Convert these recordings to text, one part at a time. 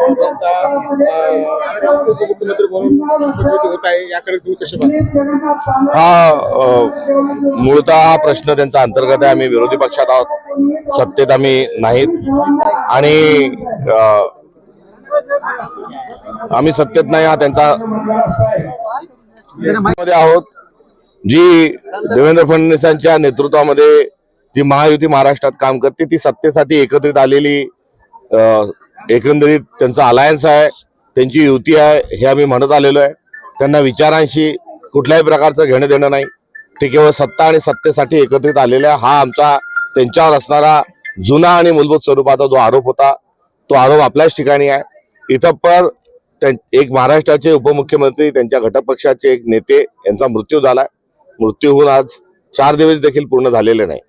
उपमुख्यमंत्री म्हणून होत आहे याकडे तुम्ही कसे पाहता? हा मूळतः हा प्रश्न त्यांचा अंतर्गत आहे. आम्ही विरोधी पक्षात आहोत. सत्तेत आम्ही नाहीत. आणि आम्ही सत्तेत नाही हा त्यांचा मध्ये आहोत. जी देवेंद्र फडणवीसांच्या नेतृत्वामध्ये जी महायुती महाराष्ट्रात काम करते ती सत्तेसाठी एकत्रित आलेली एकंदरीत त्यांचा अलायन्स आहे त्यांची युती आहे हे आम्ही म्हणत आलेलो आहे. त्यांना विचारांशी कुठल्याही प्रकारचं घेणं देणं नाही. ते केवळ सत्ता आणि सत्तेसाठी एकत्रित आलेले आहे हा आमचा त्यांच्यावर असणारा जुना आणि मूलभूत स्वरूपाचा जो आरोप होता तो आरोप आपल्याच ठिकाणी आहे. इथं पर त्यां- एक महाराष्ट्राचे उपमुख्यमंत्री त्यांच्या घटक पक्षाचे एक नेते यांचा मृत्यू झाला मृत्यू होऊन आज चार दिवस देखील पूर्ण झालेले नाही.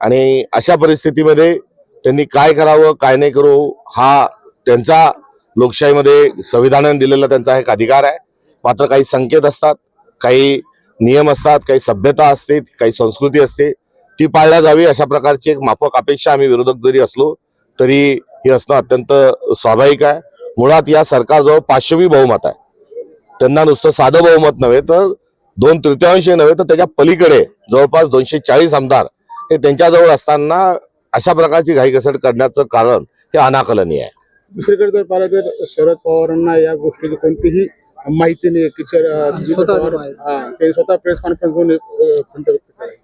आणि अशा परिस्थितीमध्ये त्यांनी काय करावं काय नाही करू हा त्यांचा लोकशाहीमध्ये संविधानाने दिलेला त्यांचा एक अधिकार आहे. मात्र काही संकेत असतात काही नियम असतात काही सभ्यता असते काही संस्कृती असते ती पाळल्या जावी अशा प्रकारची एक माफक अपेक्षा आम्ही विरोधक जरी असलो तरी हे असणं अत्यंत स्वाभाविक आहे. मुळात या सरकारजवळ पाचशेवी बहुमत आहे. त्यांना नुसतं साधं बहुमत नव्हे तर दोन तृतीयांश नव्हे तर त्याच्या पलीकडे जवळपास दोनशे चाळीस आमदार हे त्यांच्याजवळ असताना अशा प्रकारची घाईघसट करण्याचं कारण हे अनाकलनीय आहे. दुसरीकडे जर पाहिलं तर शरद पवारांना या गोष्टीची कोणतीही माहिती नाही की स्वतः पवार माहिती. हा, ते स्वतः प्रेस कॉन्फरन्स घेऊन खंत व्यक्त केली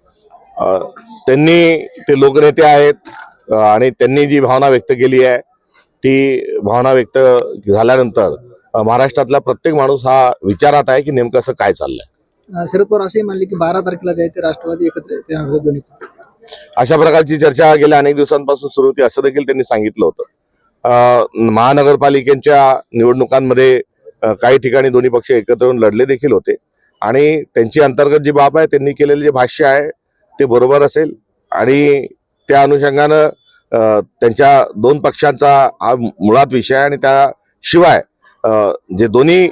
त्यांनी ते लोकनेते आहेत आणि त्यांनी जी भावना व्यक्त केली आहे ती भावना व्यक्त झाल्यानंतर महाराष्ट्रातला प्रत्येक माणूस हा विचारात आहे की नेमकं असं काय चाललंय शरद पवार असेही मानले की बारा तारखेला जे आहे ते राष्ट्रवादी एकत्र दोन्ही. अशा प्रकारची चर्चा गेल्या अनेक दिवसांपासून सुरू होती असं देखील त्यांनी सांगितलं होतं महानगरपालिकेच्या निवडणुकांमध्ये काही ठिकाणी दोन्ही पक्ष एकत्र येऊन लढले देखील होते. आणि त्यांची अंतर्गत जी बाब आहे त्यांनी केलेले जे भाष्य आहे ते बरोबर असेल. आणि त्या अनुषंगानं त्यांच्या दोन पक्षांचा हा मुळात विषय आहे आणि त्याशिवाय जे दोन्ही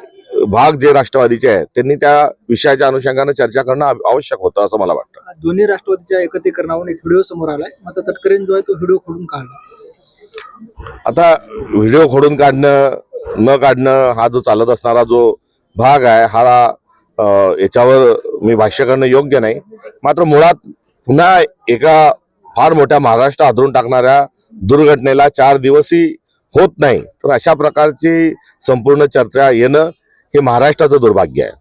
भाग जे राष्ट्रवादीचे आहेत त्यांनी त्या विषयाच्या अनुषंगानं चर्चा करणं आवश्यक होतं असं मला वाटतं. दोन्ही राष्ट्रवादीच्या एकत्रीकरणावरून एक व्हिडिओ समोर आलाय. मात्र तटकरेन जो आहे तो व्हिडिओ खोडून काढला. आता व्हिडिओ खोडून काढणं न काढणं हा जो चालत असणारा जो भाग आहे हा याच्यावर मी भाष्य करणं योग्य नाही. मात्र मुळात पुन्हा एका फार मोठ्या महाराष्ट्र हादरून टाकणाऱ्या दुर्घटनेला चार दिवसही होत नाही. तर अशा प्रकारची संपूर्ण चर्चा येणं हे महाराष्ट्राचं दुर्भाग्य आहे.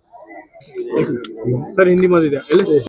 सर हिंदीमध्ये द्या.